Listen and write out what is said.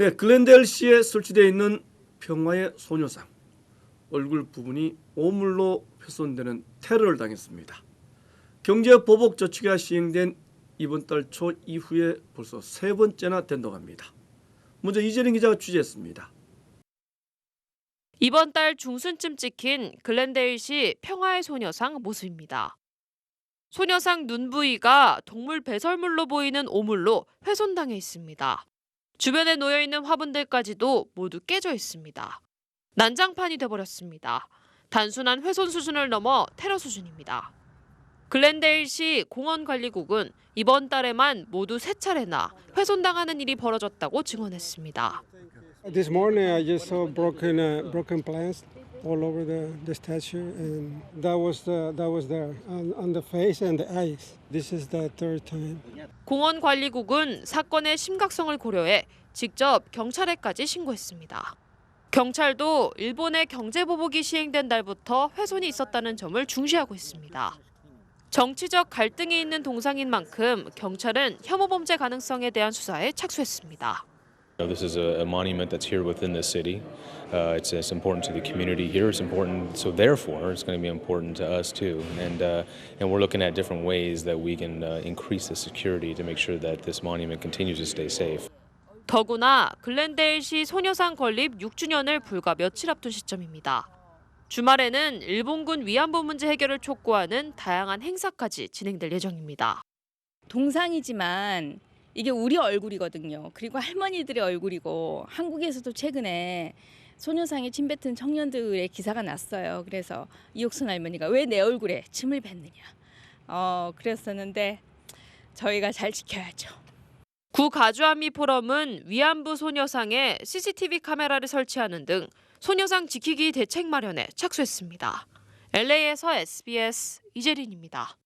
네, 글렌델시에 설치되어 있는 평화의 소녀상 얼굴 부분이 오물로 훼손되는 테러를 당했습니다. 경제 보복 조치가 시행된 이번 달 초 이후에 벌써 세 번째나 된다고 합니다. 먼저 이재린 기자가 취재했습니다. 이번 달 중순쯤 찍힌 글렌데일시 평화의 소녀상 모습입니다. 소녀상 눈 부위가 동물 배설물로 보이는 오물로 훼손당해 있습니다. 주변에 놓여 있는 화분들까지도 모두 깨져 있습니다. 난장판이 돼버렸습니다. 단순한 훼손 수준을 넘어 테러 수준입니다. 글렌데일시 공원관리국은 이번 달에만 모두 세 차례나 훼손당하는 일이 벌어졌다고 증언했습니다. This morning I just saw broken uh, broken plants all over the, the statue, and that was the, that was there on, on the face and the eyes. This is the third time. 공원 관리국은 사건의 심각성을 고려해 직접 경찰에까지 신고했습니다. 경찰도 일본의 경제 보복이 시행된 달부터 훼손이 있었다는 점을 중시하고 있습니다. 정치적 갈등이 있는 동상인 만큼 경찰은 혐오 범죄 가능성에 대한 수사에 착수했습니다. This is a, a monument that's here within the city. Uh, it's, it's important to the community here. It's important, so therefore, it's going to be important to us too. And uh, and we're looking at different ways that we can uh, increase the security to make sure that this monument continues to stay safe. 더구나 글렌데일시 소녀상 건립 6주년을 불과 며칠 앞둔 시점입니다. 주말에는 일본군 위안부 문제 해결을 촉구하는 다양한 행사까지 진행될 예정입니다. 동상이지만 이게 우리 얼굴이거든요. 그리고 할머니들의 얼굴이고 한국에서도 최근에 소녀상에 침 뱉은 청년들의 기사가 났어요. 그래서 이옥순 할머니가 왜 내 얼굴에 침을 뱉느냐. 어, 그랬었는데 저희가 잘 지켜야죠. 구 가주한미 포럼은 위안부 소녀상에 CCTV 카메라를 설치하는 등 소녀상 지키기 대책 마련에 착수했습니다. LA에서 SBS 이재린입니다.